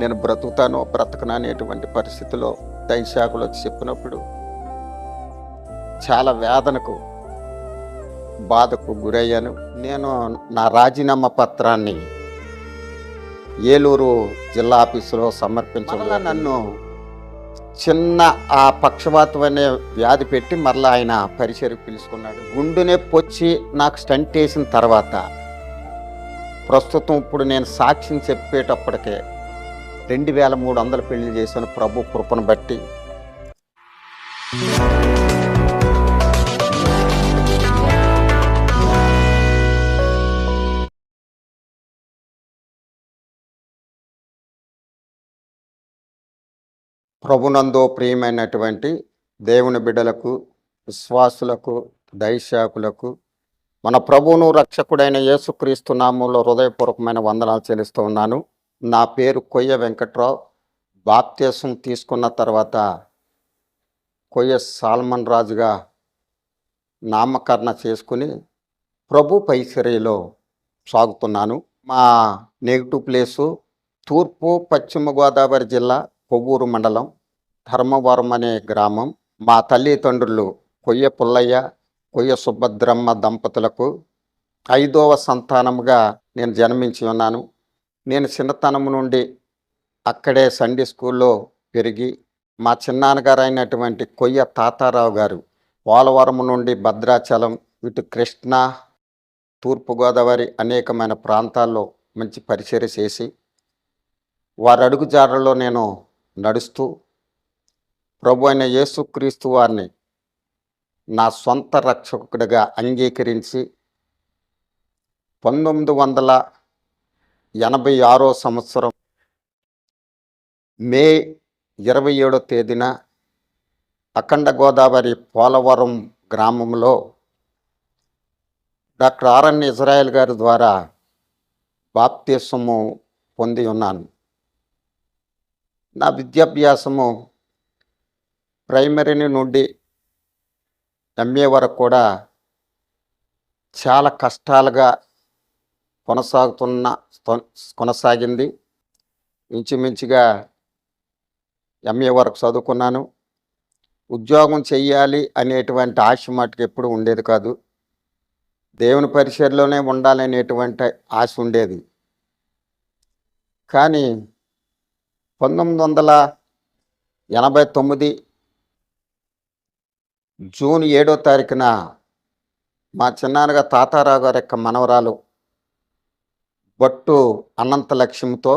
నేను బ్రతుకుతానో బ్రతకను అనేటువంటి పరిస్థితిలో దైశాఖలు వచ్చి చెప్పినప్పుడు చాలా వేదనకు బాధకు గురయ్యాను. నేను నా రాజీనామా పత్రాన్ని ఏలూరు జిల్లా ఆఫీసులో సమర్పించడం నన్ను చిన్న ఆ పక్షవాతం అనే వ్యాధి పెట్టి మరలా ఆయన పరిచయం పిలుచుకున్నాడు. గుండు నొప్పి వచ్చి నాకు స్టంట్ వేసిన తర్వాత ప్రస్తుతం ఇప్పుడు నేను సాక్ష్యం చెప్పేటప్పటికే రెండు వేల మూడు వందల పెళ్ళి చేసిన ప్రభు కృపను బట్టి. ప్రభునందో ప్రియమైనటువంటి దేవుని బిడ్డలకు విశ్వాసులకు దైశాకులకు మన ప్రభువును రక్షకుడైన యేసుక్రీస్తు నామంలో హృదయపూర్వకమైన వందనాలు చెల్లిస్తూ ఉన్నాను. నా పేరు కొయ్య వెంకట్రావు. బాప్త్యసం తీసుకున్న తర్వాత కొయ్య సాల్మన్ రాజుగా నామకరణ చేసుకుని ప్రభు పైసరిలో సాగుతున్నాను. మా నెగిటివ్ ప్లేసు తూర్పు పశ్చిమ గోదావరి జిల్లా కొవ్వూరు మండలం ధర్మవరం అనే గ్రామం. మా తల్లిదండ్రులు కొయ్య పుల్లయ్య కొయ్య సుభద్రమ్మ దంపతులకు ఐదవ సంతానముగా నేను జన్మించి ఉన్నాను. నేను చిన్నతనం నుండి అక్కడే సండే స్కూల్లో పెరిగి మా చిన్నాన్నగారు అయినటువంటి కొయ్య తాతారావు గారు పోలవరం నుండి భద్రాచలం ఇటు కృష్ణా తూర్పుగోదావరి అనేకమైన ప్రాంతాల్లో మంచి పరిచయం చేసి వారి అడుగుజాడల్లో నేను నడుస్తూ ప్రభు అయిన యేసుక్రీస్తు వారిని నా సొంత రక్షకుడిగా అంగీకరించి పంతొమ్మిది వందల ఎనభై ఆరో సంవత్సరం మే ఇరవై ఏడో తేదీన అఖండ గోదావరి పోలవరం గ్రామంలో డాక్టర్ ఆర్ఎన్ ఇజ్రాయెల్ గారి ద్వారా బాప్తీసము పొంది ఉన్నాను. నా విద్యాభ్యాసము ప్రైమరీ నుండి ఎంఏ వరకు కూడా చాలా కష్టాలుగా కొనసాగుతున్న కొనసాగింది. ఇంచుమించుగా ఎంఏ వరకు చదువుకున్నాను. ఉద్యోగం చెయ్యాలి అనేటువంటి ఆశ మటుకు ఎప్పుడు ఉండేది కాదు. దేవుని పరిచయలోనే ఉండాలనేటువంటి ఆశ ఉండేది. కానీ పంతొమ్మిది వందల ఎనభై తొమ్మిది జూన్ ఏడో తారీఖున మా చిన్నాన్నగా తాతారావు గారి యొక్క మనవరాలు బట్టు అనంత లక్ష్మితో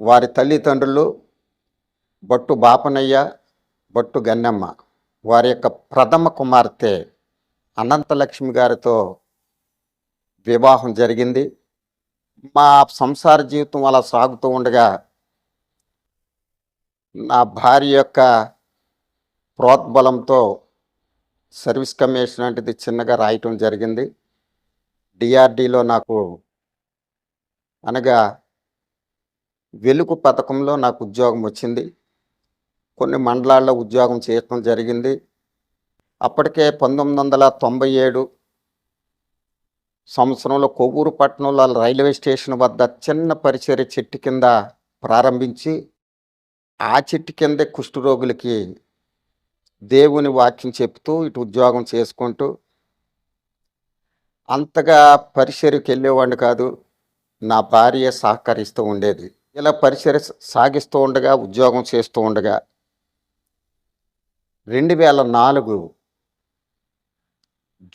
వారి తల్లిదండ్రులు బట్టు బాపనయ్య బట్టు గన్నెమ్మ వారి యొక్క ప్రథమ కుమార్తె అనంతలక్ష్మి గారితో వివాహం జరిగింది. మా సంసార జీవితం అలా సాగుతూ ఉండగా నా భార్య యొక్క ప్రోద్బలంతో సర్వీస్ కమిషన్ లాంటిది చిన్నగా రాయటం జరిగింది. డిఆర్డిలో నాకు అనగా వెలుగు పథకంలో నాకు ఉద్యోగం వచ్చింది. కొన్ని మండలాల్లో ఉద్యోగం చేయటం జరిగింది. అప్పటికే పంతొమ్మిది వందల తొంభై ఏడు సంవత్సరంలో కొవ్వూరు పట్టణంలో రైల్వే స్టేషన్ వద్ద చిన్న పరిచర్య చెట్టు కింద ప్రారంభించి ఆ చెట్టు కిందే కుష్ఠరోగులకి దేవుని వాక్యం చెప్తూ ఇటు ఉద్యోగం చేసుకుంటూ అంతగా పరిచర్యకి వెళ్ళేవాడిని కాదు. నా భార్య సహకరిస్తూ ఉండేది. ఇలా పరిచర్య సాగిస్తూ ఉండగా ఉద్యోగం చేస్తూ ఉండగా రెండు వేల నాలుగు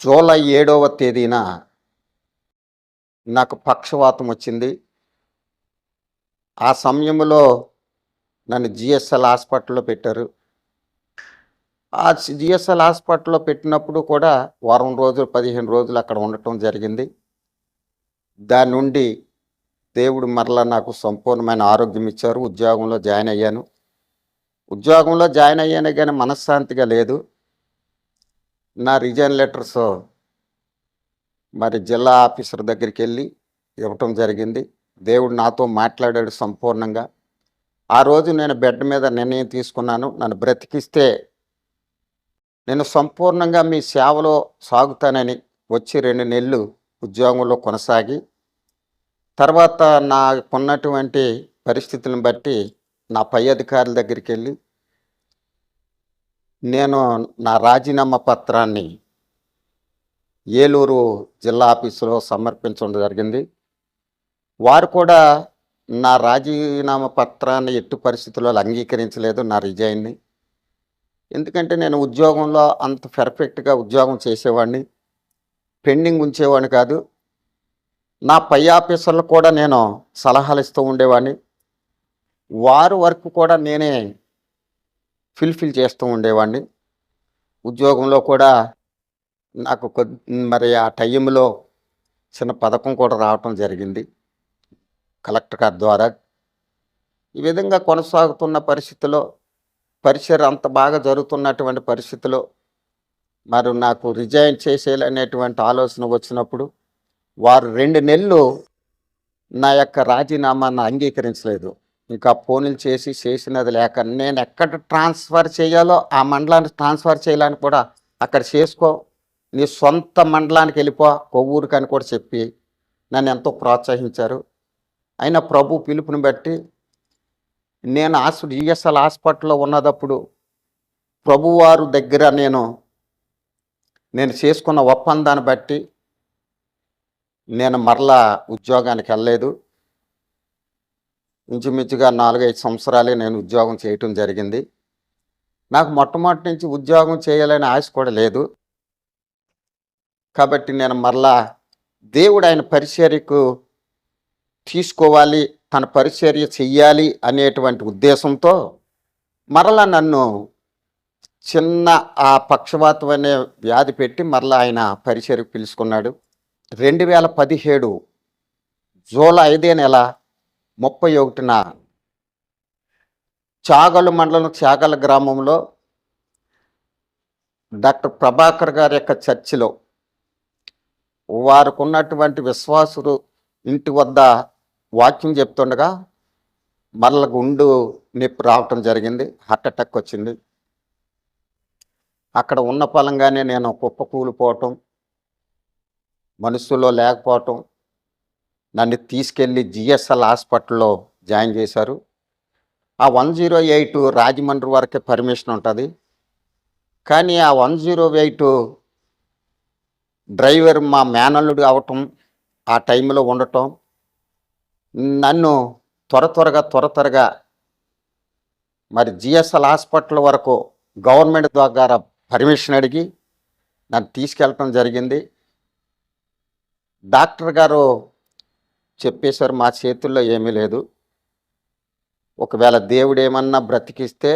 జూలై ఏడవ తేదీన నాకు పక్షవాతం వచ్చింది. ఆ సమయంలో నన్ను జిఎస్ఎల్ హాస్పిటల్లో పెట్టారు. ఆ జిఎస్ఎల్ హాస్పిటల్లో పెట్టినప్పుడు కూడా వారం రోజులు పదిహేను రోజులు అక్కడ ఉండటం జరిగింది. దాని నుండి దేవుడు మరలా నాకు సంపూర్ణమైన ఆరోగ్యం ఇచ్చారు. ఉద్యోగంలో జాయిన్ అయ్యాను. ఉద్యోగంలో జాయిన్ అయ్యాను కానీ మనశ్శాంతిగా లేదు. నా రిజైన్ లెటర్స్ మరి జిల్లా ఆఫీసర్ దగ్గరికి వెళ్ళి ఇవ్వటం జరిగింది. దేవుడు నాతో మాట్లాడాడు సంపూర్ణంగా. ఆ రోజు నేను బెడ్ మీద నిర్ణయం తీసుకున్నాను. నన్ను బ్రతికిస్తే నేను సంపూర్ణంగా మీ సేవలో సాగుతానని వచ్చి రెండు నెలలు ఉద్యోగంలో కొనసాగి తర్వాత నాకున్నటువంటి పరిస్థితులను బట్టి నా పై అధికారుల దగ్గరికి వెళ్ళి నేను నా రాజీనామా పత్రాన్ని ఏలూరు జిల్లా ఆఫీసులో సమర్పించడం జరిగింది. వారు కూడా నా రాజీనామా పత్రాన్ని ఎట్టి పరిస్థితుల్లో అంగీకరించలేదు నా రిజైన్ని. ఎందుకంటే నేను ఉద్యోగంలో అంత పర్ఫెక్ట్గా ఉద్యోగం చేసేవాడిని. పెండింగ్ ఉంచేవాడిని కాదు. నా పై ఆఫీసర్లకు కూడా నేను సలహాలు ఇస్తూ ఉండేవాడిని. వారు వర్క్ కూడా నేనే ఫిల్ఫిల్ చేస్తూ ఉండేవాడిని. ఉద్యోగంలో కూడా నాకు మరి ఆ టైంలో చిన్న పథకం కూడా రావటం జరిగింది. కలెక్టర్ గారి ద్వారా. ఈ విధంగా కొనసాగుతున్న పరిస్థితిలో పరిచయం అంత బాగా జరుగుతున్నటువంటి పరిస్థితిలో మరి నాకు రిజైన్ చేసేయాలనేటువంటి ఆలోచన వచ్చినప్పుడు వారు రెండు నెలలు నా యొక్క రాజీనామాను అంగీకరించలేదు. ఇంకా ఫోన్లు చేసి చేసినది లేక నేను ఎక్కడ ట్రాన్స్ఫర్ చేయాలో ఆ మండలానికి ట్రాన్స్ఫర్ చేయాలని కూడా అక్కడ చేసుకో నీ సొంత మండలానికి వెళ్ళిపో కొవ్వూరుకని కూడా చెప్పి నన్ను ఎంతో ప్రోత్సహించారు. అయినా ప్రభు పిలుపుని బట్టి నేను హాస్పిటల్ జిఎస్ఎల్ హాస్పిటల్లో ఉన్నదప్పుడు ప్రభువారు దగ్గర నేను నేను చేసుకున్న ఒప్పందాన్ని బట్టి నేను మరలా ఉద్యోగానికి వెళ్ళలేదు. ఇంచుమించుగా నాలుగైదు సంవత్సరాలే నేను ఉద్యోగం చేయటం జరిగింది. నాకు మొట్టమొదటి నుంచి ఉద్యోగం చేయాలనే ఆశ కూడా లేదు. కాబట్టి నేను మరలా దేవుడు ఆయన పరిచర్యకు తీసుకోవాలి. తన పరిచర్య చెయ్యాలి అనేటువంటి ఉద్దేశంతో మరలా నన్ను చిన్న ఆ పక్షవాతం అనే వ్యాధి పెట్టి మరలా ఆయన పరిచర్యకు పిలుచుకున్నాడు. రెండు వేల పదిహేడు జూలై ఐదే నెల ముప్పై ఒకటిన చాగలు మండలం చాగల గ్రామంలో డాక్టర్ ప్రభాకర్ గారి యొక్క చర్చిలో వారికి ఉన్నటువంటి విశ్వాసులు ఇంటి వద్ద వాకింగ్ చెప్తుండగా మరల గుండు నొప్పి రావటం జరిగింది హార్ట్ అటాక్ వచ్చింది. అక్కడ ఉన్న పొలంగానే నేను కుప్ప కూలిపోవటం మనసులో లేకపోవటం నన్ను తీసుకెళ్ళి జిఎస్ఎల్ హాస్పిటల్లో జాయిన్ చేశారు. ఆ వన్ జీరో ఎయిట్ రాజమండ్రి వరకే పర్మిషన్ ఉంటుంది. కానీ ఆ వన్ జీరో ఎయిట్ డ్రైవర్ మా మేనల్లుడు అవటం ఆ టైంలో ఉండటం నన్ను త్వర త్వరగా త్వర త్వరగా మరి జిఎస్ఎల్ హాస్పిటల్ వరకు గవర్నమెంట్ ద్వారా పర్మిషన్ అడిగి నన్ను తీసుకెళ్ళటం జరిగింది. డాక్టర్ గారు చెప్పేశారు మా చేతుల్లో ఏమీ లేదు. ఒకవేళ దేవుడు ఏమన్నా బ్రతికిస్తే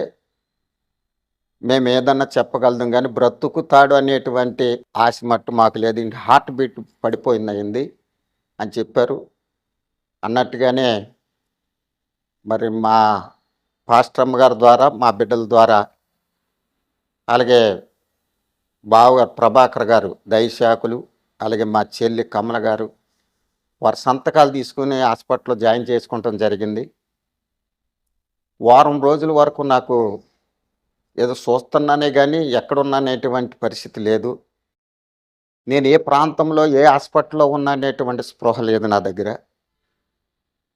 మేము ఏదన్నా చెప్పగలం కానీ బ్రతుకుతాడు అనేటువంటి ఆశ మట్టు మాకు లేదు. ఇంక హార్ట్ బీట్ పడిపోయింది అయింది అని చెప్పారు. అన్నట్టుగానే మరి మా పాస్టమ్ గారి ద్వారా మా బిడ్డల ద్వారా అలాగే బావగారు ప్రభాకర్ గారు దయశాఖలు అలాగే మా చెల్లి కమల గారు వారి సంతకాలు తీసుకుని హాస్పిటల్లో జాయిన్ చేసుకోవటం జరిగింది. వారం రోజుల వరకు నాకు ఏదో చూస్తున్నానే కానీ ఎక్కడున్నానేటువంటి పరిస్థితి లేదు. నేను ఏ ప్రాంతంలో ఏ హాస్పిటల్లో ఉన్నా అనేటువంటి స్పృహ లేదు నా దగ్గర.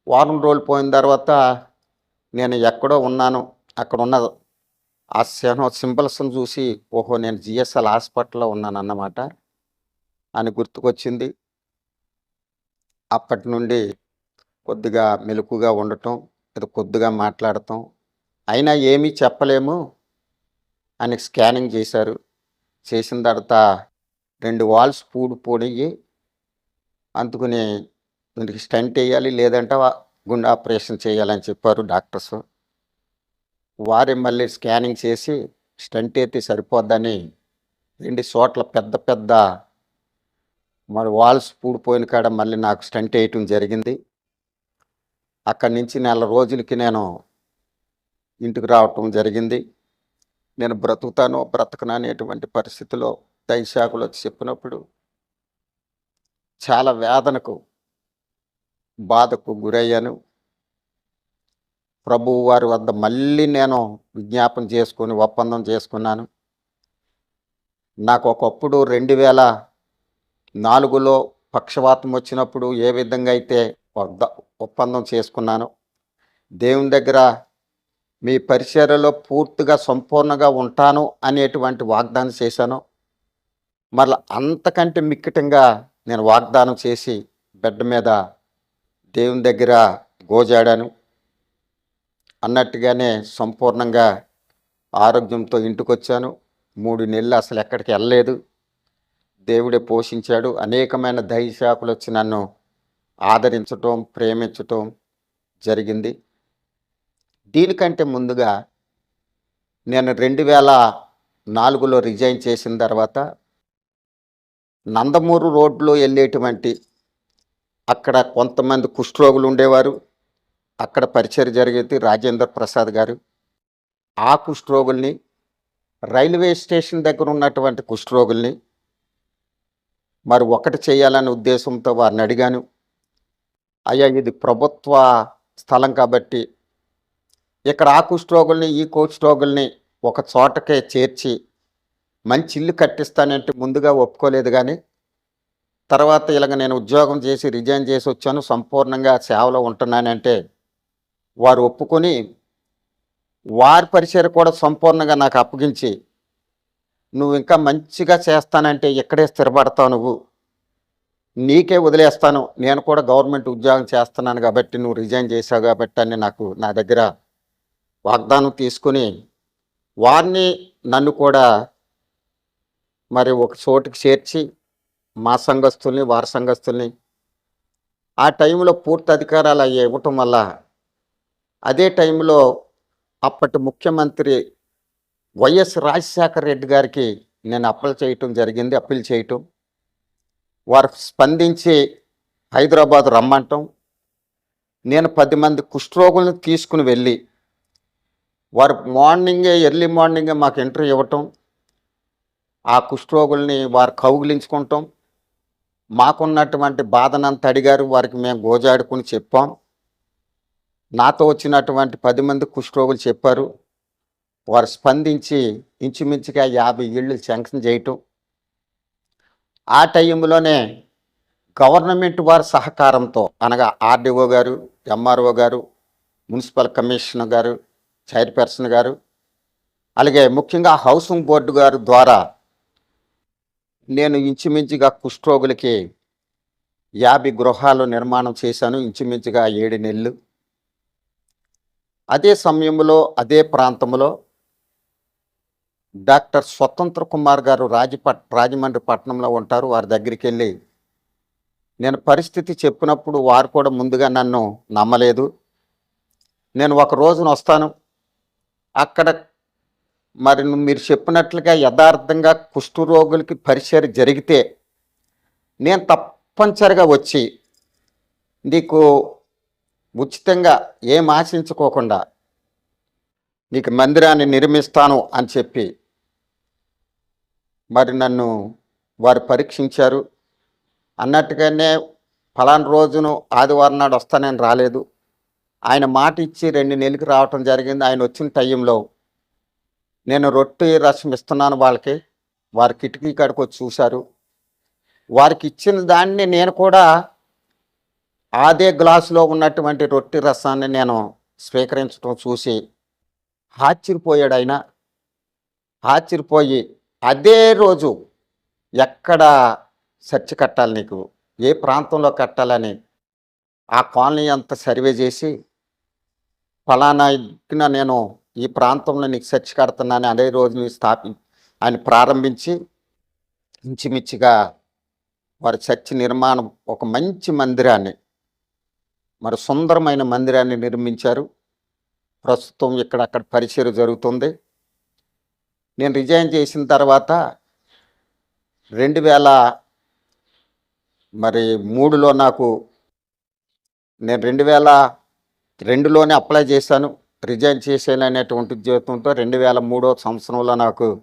వారం రోజులు పోయిన తర్వాత నేను ఎక్కడో ఉన్నాను. అక్కడ ఉన్న ఆ సెనో సింబల్స్ని చూసి ఓహో నేను జిఎస్ఎల్ హాస్పిటల్లో ఉన్నాను అన్నమాట అని గుర్తుకొచ్చింది. అప్పటి నుండి కొద్దిగా మెలకుగా ఉండటం ఇది కొద్దిగా మాట్లాడటం అయినా ఏమీ చెప్పలేము అని స్కానింగ్ చేశారు. చేసిన తర్వాత రెండు వాల్స్ పూడి అందుకుని దీనికి స్టంట్ వేయాలి లేదంటే గుండె ఆపరేషన్ చేయాలని చెప్పారు డాక్టర్స్. వారే మళ్ళీ స్కానింగ్ చేసి స్టంట్ అయితే సరిపోద్దని రెండు చోట్ల పెద్ద పెద్ద మరి వాల్స్ పూడిపోయిన కాడ మళ్ళీ నాకు స్టంట్ వేయటం జరిగింది. అక్కడి నుంచి నెల రోజులకి నేను ఇంటికి రావటం జరిగింది. నేను బ్రతుకుతానో బ్రతకను అనేటువంటి పరిస్థితిలో దైశాఖలు వచ్చి చెప్పినప్పుడు చాలా వేదనకు బాధకు గురయ్యాను. ప్రభువు వారి వద్ద మళ్ళీ నేను విజ్ఞాపన చేసుకొని ఒప్పందం చేసుకున్నాను. నాకు ఒకప్పుడు రెండు వేల నాలుగులో పక్షవాతం వచ్చినప్పుడు ఏ విధంగా అయితే ఒప్పందం చేసుకున్నాను దేవుని దగ్గర మీ పరిచర్యలో పూర్తిగా సంపూర్ణంగా ఉంటాను అనేటువంటి వాగ్దానం చేశాను. మరలా అంతకంటే మిక్కటంగా నేను వాగ్దానం చేసి బెడ్ మీద దేవుని దగ్గర గోజాడాను. అన్నట్టుగానే సంపూర్ణంగా ఆరోగ్యంతో ఇంటికి వచ్చాను మూడు నెలలు అసలు ఎక్కడికి వెళ్ళలేదు. దేవుడే పోషించాడు. అనేకమైన దైశాకులు వచ్చి నన్ను ఆదరించటం ప్రేమించటం జరిగింది. దీనికంటే ముందుగా నేను రెండు వేల నాలుగులో రిజైన్ చేసిన తర్వాత నందమూరు రోడ్లో వెళ్ళేటువంటి అక్కడ కొంతమంది కుష్ఠరోగులు ఉండేవారు. అక్కడ పరిచయం జరిగేది రాజేంద్ర ప్రసాద్ గారు. ఆ కుష్ఠరోగుల్ని రైల్వే స్టేషన్ దగ్గర ఉన్నటువంటి కుష్ఠరోగుల్ని మరి ఒకటి చేయాలనే ఉద్దేశంతో వారిని అడిగాను. అయ్యా ఇది ప్రభుత్వ స్థలం కాబట్టి ఇక్కడ ఆ కుష్ఠరోగుల్ని ఈ కుష్ఠరోగుల్ని ఒక చోటకే చేర్చి మంచి ఇల్లు కట్టిస్తానంటే ముందుగా ఒప్పుకోలేదు కానీ తర్వాత ఇలాగ నేను ఉద్యోగం చేసి రిజైన్ చేసి వచ్చాను. సంపూర్ణంగా సేవలో ఉంటున్నానంటే వారు ఒప్పుకొని వారి పరిచయం కూడా సంపూర్ణంగా నాకు అప్పగించి నువ్వు ఇంకా మంచిగా చేస్తానంటే ఇక్కడే స్థిరపడతావు నువ్వు. నీకే వదిలేస్తాను. నేను కూడా గవర్నమెంట్ ఉద్యోగం చేస్తున్నాను కాబట్టి నువ్వు రిజైన్ చేశావు కాబట్టి అని నాకు నా దగ్గర వాగ్దానం తీసుకుని వారిని నన్ను కూడా మరి ఒక చోటుకి చేర్చి మా సంఘస్థుల్ని వారి సంఘస్థుల్ని. ఆ టైంలో పూర్తి అధికారాలు అవి ఇవ్వటం వల్ల అదే టైంలో అప్పటి ముఖ్యమంత్రి వైఎస్ రాజశేఖర రెడ్డి గారికి నేను అప్పీల్ చేయటం జరిగింది అప్పీల్ చేయటం. వారు స్పందించి హైదరాబాద్ రమ్మంటం. నేను పది మంది కుష్ఠరోగులను తీసుకుని వెళ్ళి వారు మార్నింగే ఎర్లీ మార్నింగే మాకు ఇంటర్వ్యూ ఇవ్వటం. ఆ కుష్ఠరోగుల్ని వారు కౌగిలించుకుంటాం. మాకున్నటువంటి బాధనంత అడిగారు. వారికి మేము గోజాడుకుని చెప్పాం. నాతో వచ్చినటువంటి పది మంది కుష్ఠరోగులు చెప్పారు. వారు స్పందించి ఇంచుమించుగా యాభై ఇళ్ళు శాంక్షన్ చేయటం. ఆ టైంలోనే గవర్నమెంట్ వారి సహకారంతో అనగా ఆర్డీఓ గారు ఎంఆర్ఓ గారు మున్సిపల్ కమిషనర్ గారు చైర్పర్సన్ గారు అలాగే ముఖ్యంగా హౌసింగ్ బోర్డు గారు ద్వారా నేను ఇంచుమించుగా కుష్ఠరోగులకి యాభై గృహాలు నిర్మాణం చేశాను ఇంచుమించుగా ఏడు నెలలు. అదే సమయంలో అదే ప్రాంతంలో డాక్టర్ స్వతంత్ర కుమార్ గారు రాజపట్ రాజమండ్రి పట్టణంలో ఉంటారు వారి దగ్గరికి వెళ్ళి నేను పరిస్థితి చెప్పినప్పుడు వారు కూడా ముందుగా నన్ను నమ్మలేదు. నేను ఒక రోజున వస్తాను. అక్కడ మరి మీరు చెప్పినట్లుగా యథార్థంగా కుష్ఠరోగులకి పరిచయం జరిగితే నేను తప్పనిసరిగా వచ్చి నీకు ఉచితంగా ఏం ఆశించుకోకుండా నీకు మందిరాన్ని నిర్మిస్తాను అని చెప్పి మరి నన్ను వారు పరీక్షించారు. అన్నట్టుగానే ఫలానా రోజును ఆదివారం నాడు వస్తానని రాలేదు. ఆయన మాట ఇచ్చి రెండు నెలలకు రావటం జరిగింది. ఆయన వచ్చిన టైంలో నేను రొట్టె రసం ఇస్తున్నాను వాళ్ళకి. వారి కిటికీ కాడికి వచ్చి చూశారు. వారికి ఇచ్చిన దాన్ని నేను కూడా అదే గ్లాసులో ఉన్నటువంటి రొట్టె రసాన్ని నేను స్వీకరించడం చూసి ఆశ్చర్యపోయాడు ఆయన. ఆశ్చర్యపోయి అదే రోజు ఎక్కడ చర్చి కట్టాలి నీకు? ఏ ప్రాంతంలో కట్టాలని? ఆ కాలనీ అంతా సర్వే చేసి ఫలానా నేను ఈ ప్రాంతంలో నీకు చర్చి కడుతున్నాను అదే రోజు నీ స్థాపి ఆయన ప్రారంభించి ఇంచుమించుగా వారి చర్చ్ నిర్మాణం ఒక మంచి మందిరాన్ని మరి సుందరమైన మందిరాన్ని నిర్మించారు. ప్రస్తుతం ఇక్కడ అక్కడ పరిచయం జరుగుతుంది. నేను రిజైన్ చేసిన తర్వాత రెండు వేల మరి మూడులో నాకు నేను రెండు వేల రెండులోనే అప్లై చేశాను. రిజైన్ చేసేననేటువంటి ఉద్యోగంతో రెండు వేల మూడో సంవత్సరంలో నాకు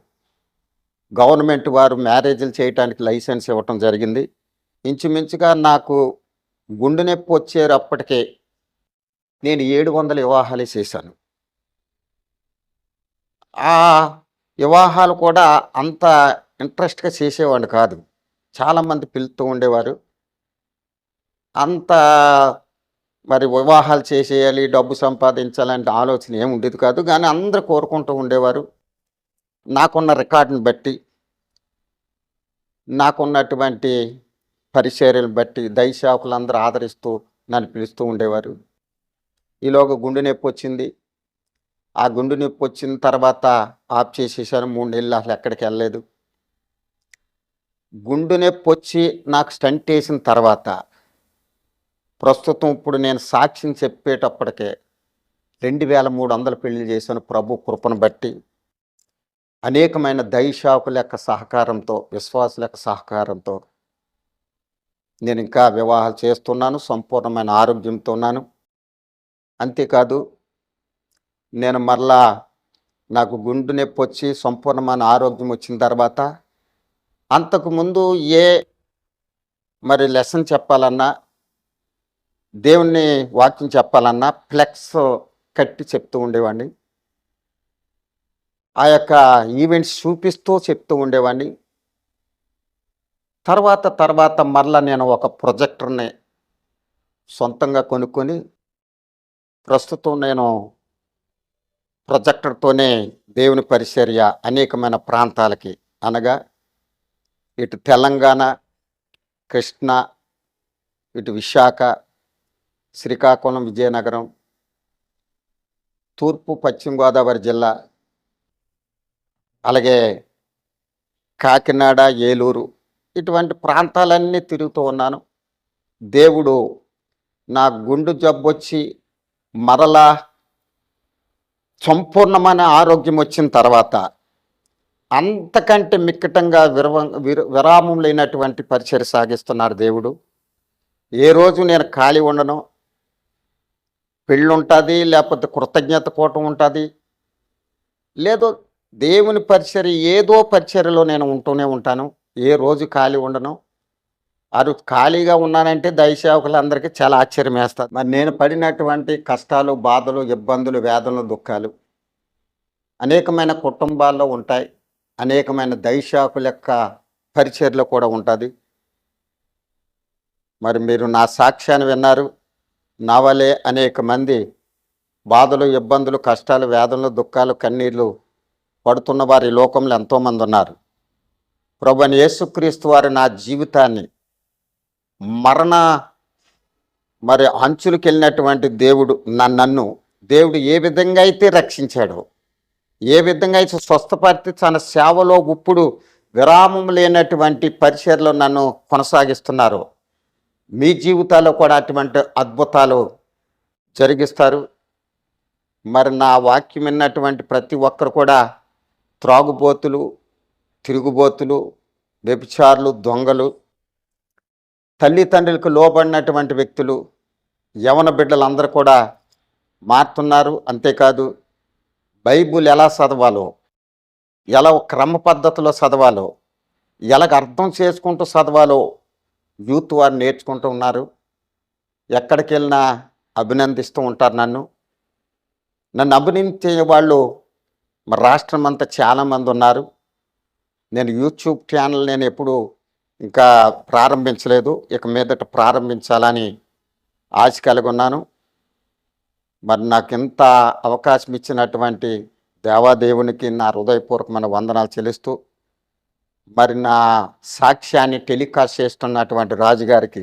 గవర్నమెంట్ వారు మ్యారేజ్లు చేయడానికి లైసెన్స్ ఇవ్వటం జరిగింది. ఇంచుమించుగా నాకు గుండె నొప్పి వచ్చేటప్పటికే నేను ఏడు వందల వివాహాలు చేశాను. ఆ వివాహాలు కూడా అంత ఇంట్రెస్ట్గా చేసేవాడిని కాదు. చాలామంది పిలుస్తూ ఉండేవారు. అంత మరి వివాహాలు చేసేయాలి డబ్బు సంపాదించాలంటే ఆలోచన ఏమి ఉండేది కాదు. కానీ అందరూ కోరుకుంటూ ఉండేవారు. నాకున్న రికార్డుని బట్టి నాకున్నటువంటి పరిచర్యలు బట్టి దైశాకులు అందరూ ఆదరిస్తూ నన్ను పిలుస్తూ ఉండేవారు. ఈలోగా గుండె నొప్పి వచ్చింది. ఆ గుండె నొప్పి వచ్చిన తర్వాత ఆఫ్ చేసేసాను. మూడు నెలలు అసలు ఎక్కడికి వెళ్ళలేదు. గుండె నొప్పి వచ్చి నాకు స్టంట్ వేసిన తర్వాత ప్రస్తుతం ఇప్పుడు నేను సాక్ష్యం చెప్పేటప్పటికే రెండు వేల మూడు వందల పెళ్ళి చేశాను ప్రభు కృపను బట్టి అనేకమైన దైశాకుల యొక్క సహకారంతో విశ్వాసుల యొక్క సహకారంతో నేను ఇంకా వివాహాలు చేస్తున్నాను సంపూర్ణమైన ఆరోగ్యంతో ఉన్నాను. అంతేకాదు నేను మరలా నాకు గుండు నొప్పి వచ్చి సంపూర్ణమైన ఆరోగ్యం వచ్చిన తర్వాత అంతకుముందు ఏ మరి లెసన్ చెప్పాలన్నా దేవుణ్ణి వాక్యం చెప్పాలన్నా ఫ్లెక్స్ కట్టి చెప్తూ ఉండేవాడిని. ఆ యొక్క ఈవెంట్స్ చూపిస్తూ చెప్తూ ఉండేవాడిని. తర్వాత తర్వాత మరలా నేను ఒక ప్రొజెక్టర్ని సొంతంగా కొనుక్కొని ప్రస్తుతం నేను ప్రొజెక్టర్తోనే దేవుని పరిచర్య అనేకమైన ప్రాంతాలకి అనగా ఇటు తెలంగాణ కృష్ణ ఇటు విశాఖ శ్రీకాకుళం విజయనగరం తూర్పు పశ్చిమ గోదావరి జిల్లా అలాగే కాకినాడ ఏలూరు ఇటువంటి ప్రాంతాలన్నీ తిరుగుతూ ఉన్నాను. దేవుడు నా గుండు జబ్బొచ్చి మరలా సంపూర్ణమైన ఆరోగ్యం వచ్చిన తర్వాత అంతకంటే మిక్కటంగా విరవ విర విరామం లేనటువంటి పరిచయం సాగిస్తున్నారు దేవుడు. ఏ రోజు నేను ఖాళీ ఉండను పెళ్ళి ఉంటుంది లేకపోతే కృతజ్ఞత కూటం ఉంటుంది. లేదో దేవుని పరిచర్య ఏదో పరిచర్యలో నేను ఉంటూనే ఉంటాను. ఏ రోజు ఖాళీ ఉండను. అది ఖాళీగా ఉన్నానంటే దయసేవకులందరికీ చాలా ఆశ్చర్యం వేస్తుంది మరి నేను పడినటువంటి కష్టాలు బాధలు ఇబ్బందులు వేదనలు దుఃఖాలు అనేకమైన కుటుంబాల్లో ఉంటాయి. అనేకమైన దైశాకుల యొక్క పరిచర్లో కూడా ఉంటుంది. మరి మీరు నా సాక్ష్యాన్ని విన్నారు. నా వలే అనేక మంది బాధలు ఇబ్బందులు కష్టాలు వేదనలు దుఃఖాలు కన్నీళ్ళు పడుతున్న వారి లోకంలో ఎంతోమంది ఉన్నారు. ప్రభుని యేసుక్రీస్తు వారి నా జీవితాన్ని మరణ మరి అంచులకు వెళ్ళినటువంటి దేవుడు నన్ను దేవుడు ఏ విధంగా అయితే రక్షించాడో ఏ విధంగా అయితే స్వస్థపరిచి తన సేవలో ఇప్పుడు విరామం లేనటువంటి పరిచయలో నన్ను కొనసాగిస్తున్నారు మీ జీవితాల్లో కూడా అటువంటి అద్భుతాలు జరిగిస్తారు. మరి నా వాక్యం విన్నటువంటి ప్రతి ఒక్కరు కూడా త్రాగుబోతులు తిరుగుబోతులు వ్యభిచారులు దొంగలు తల్లిదండ్రులకు లోబడినటువంటి వ్యక్తులు యవన బిడ్డలందరూ కూడా మారుతున్నారు. అంతేకాదు బైబుల్ ఎలా చదవాలో ఎలా క్రమ పద్ధతిలో చదవాలో ఎలాగ అర్థం చేసుకుంటూ చదవాలో యూత్ వారు నేర్చుకుంటూ ఉన్నారు. ఎక్కడికి వెళ్ళినా అభినందిస్తూ ఉంటారు నన్ను. నన్ను అభినందించే వాళ్ళు మా రాష్ట్రం అంతా చాలామంది ఉన్నారు. నేను యూట్యూబ్ ఛానల్ నేను ఎప్పుడు ఇంకా ప్రారంభించలేదు. ఇక మీదట ప్రారంభించాలని ఆశ కలిగి ఉన్నాను. మరి నాకు ఇంత అవకాశం ఇచ్చినటువంటి దేవాదేవునికి నా హృదయపూర్వకమైన వందనాలు చెల్లిస్తూ మరి నా సాక్ష్యాన్ని టెలికాస్ట్ చేస్తున్నటువంటి రాజుగారికి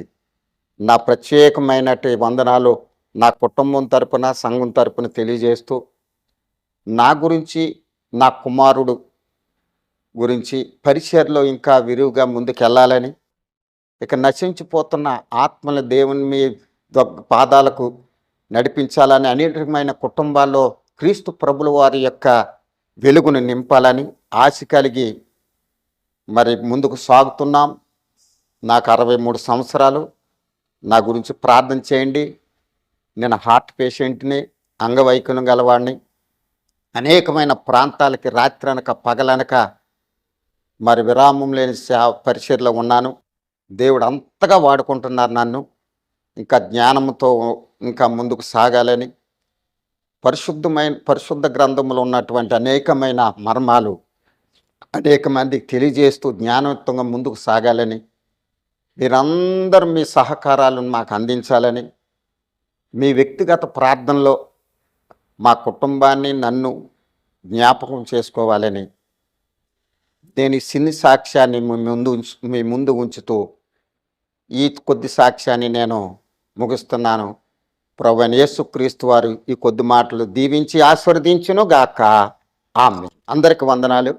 నా ప్రత్యేకమైనటి వందనాలు నా కుటుంబం తరపున సంఘం తరపున తెలియజేస్తూ నా గురించి నా కుమారుడు గురించి పరిచయలో ఇంకా విరివిగా ముందుకెళ్ళాలని ఇక నశించిపోతున్న ఆత్మల దేవుని మీ పాదాలకు నడిపించాలని అనేకమైన కుటుంబాల్లో క్రీస్తు ప్రభుల వారి యొక్క వెలుగును నింపాలని ఆశ కలిగి మరి ముందుకు సాగుతున్నాం. నాకు అరవై మూడు సంవత్సరాలు. నా గురించి ప్రార్థన చేయండి. నేను హార్ట్ పేషెంట్ని అంగవైకల్యం గలవాడిని. అనేకమైన ప్రాంతాలకి రాత్రి అనక పగలనక మరి విరామం లేని సే పరిచయలో ఉన్నాను. దేవుడు అంతగా వాడుకుంటున్నారు నన్ను. ఇంకా జ్ఞానంతో ఇంకా ముందుకు సాగాలని. పరిశుద్ధమైన పరిశుద్ధ గ్రంథంలో ఉన్నటువంటి అనేకమైన మర్మాలు అనేక మందికి తెలియజేస్తూ జ్ఞానవంతంగా ముందుకు సాగాలని మీరందరూ మీ సహకారాలను మాకు అందించాలని మీ వ్యక్తిగత ప్రార్థనలో మా కుటుంబాన్ని నన్ను జ్ఞాపకం చేసుకోవాలని నేను సిన్ని సాక్ష్యాన్ని మీ ముందు ఉంచు మీ ముందు ఉంచుతూ ఈ కొద్ది సాక్ష్యాన్ని నేను ముగిస్తున్నాను. ప్రభు యేసుక్రీస్తు వారు ఈ కొద్ది మాటలు దీవించి ఆస్వాదించును గాక ఆమె అందరికి వందనాలు.